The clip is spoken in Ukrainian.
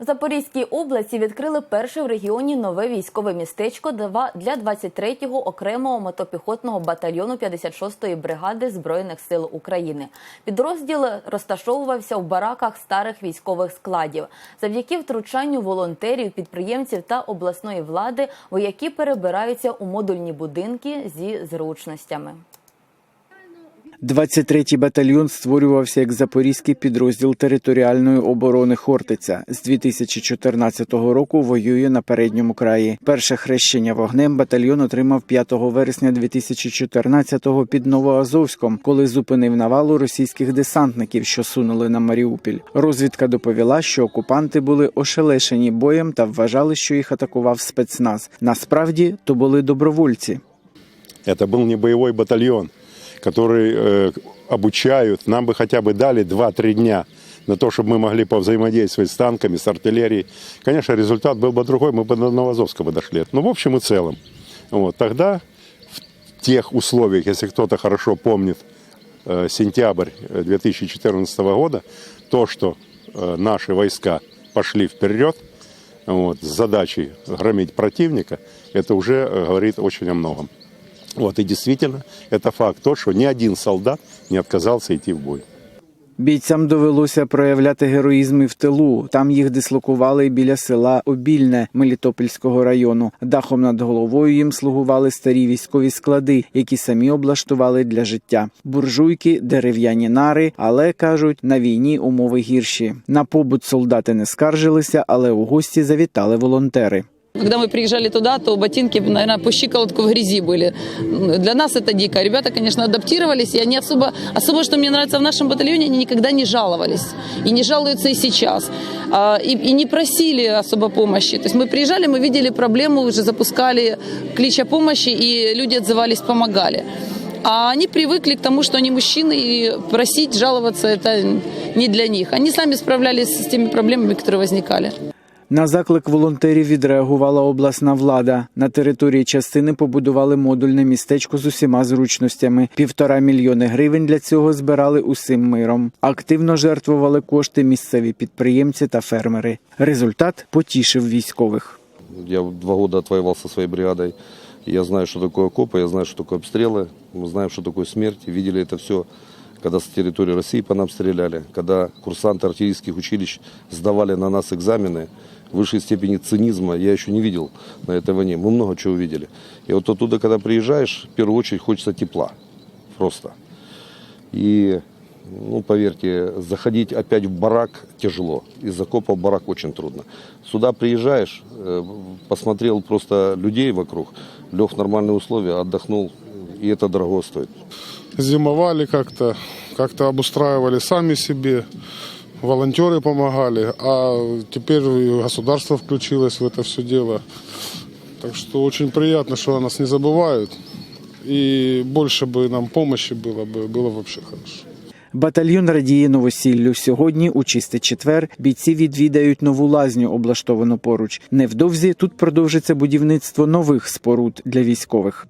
Запорізькій області відкрили перше в регіоні нове військове містечко для 23-го окремого мотопіхотного батальйону 56-ї бригади Збройних сил України. Підрозділ розташовувався в бараках старих військових складів. Завдяки втручанню волонтерів, підприємців та обласної влади вояки перебираються у модульні будинки зі зручностями. 23-й батальйон створювався як запорізький підрозділ територіальної оборони Хортиця. З 2014 року воює на передньому краї. Перше хрещення вогнем батальйон отримав 5 вересня 2014-го під Новоазовськом, коли зупинив навалу російських десантників, що сунули на Маріуполь. Розвідка доповіла, що окупанти були ошелешені боєм та вважали, що їх атакував спецназ. Насправді то були добровольці. Это был не боевой батальон, который э, обучают. Нам бы хотя бы дали 2-3 дня на то, чтобы мы могли повзаимодействовать с танками, с артиллерией. Конечно, результат был бы другой, мы бы до Новозовского дошли. Но в общем и целом. Вот, тогда в тех условиях, если кто-то хорошо помнит э, сентябрь э, 2014 года, то, что э, наши войска пошли вперед вот, с задачей громить противника, это уже э, говорит очень о многом. Вот, и действительно, это факт то, что ни один солдат не отказался идти в бой. Бійцям довелося проявляти героїзм і в тилу. Там їх дислокували біля села Обільне Мелітопольського району. Дахом над головою їм слугували старі військові склади, які самі облаштували для життя. Буржуйки, дерев'яні нари, але кажуть, на війні умови гірші. На побут солдати не скаржилися, але у гості завітали волонтери. Когда мы приезжали туда, то ботинки, наверное, по щиколотку в грязи были. Для нас это дико. Ребята, конечно, адаптировались, и они особо, особо, что мне нравится в нашем батальоне, они никогда не жаловались. И не жалуются и сейчас. А, И, и не просили особо помощи. То есть мы приезжали, мы видели проблему, уже запускали клич о помощи, и люди отзывались, помогали. А они привыкли к тому, что они мужчины, и просить, жаловаться это не для них. Они сами справлялись с теми проблемами, которые возникали. На заклик волонтерів відреагувала обласна влада. На території частини побудували модульне містечко з усіма зручностями. Півтора мільйони гривень для цього збирали усім миром. Активно жертвували кошти місцеві підприємці та фермери. Результат потішив військових. Я два года отвоевал со своей бригадой. Я знаю, что такое окопы, я знаю, что такое обстрелы. Мы знаем, что такое смерть. И видели это все, когда с территории России по нам стреляли, когда курсанты артиллерийских училищ сдавали на нас экзамены. Высшей степени цинизма я еще не видел на этой войне. Мы много чего видели. И вот оттуда, когда приезжаешь, в первую очередь хочется тепла. Просто. И, ну, поверьте, заходить опять в барак тяжело. Из окопа в барак очень трудно. Сюда приезжаешь, э, посмотрел просто людей вокруг, лег в нормальные условия, отдохнул, и это дорого стоит. зимовали как-то, как-то обустраивали сами себе, волонтеры помогали, а теперь и государство включилось в это все дело. Так что очень приятно, что о нас не забывают. И больше бы нам помощи было бы, было вообще хорошо. Батальйон радіє новосіллю. Сьогодні, у чистий четвер, бійці відвідають нову лазню, облаштовану поруч. Невдовзі тут продовжиться будівництво нових споруд для військових.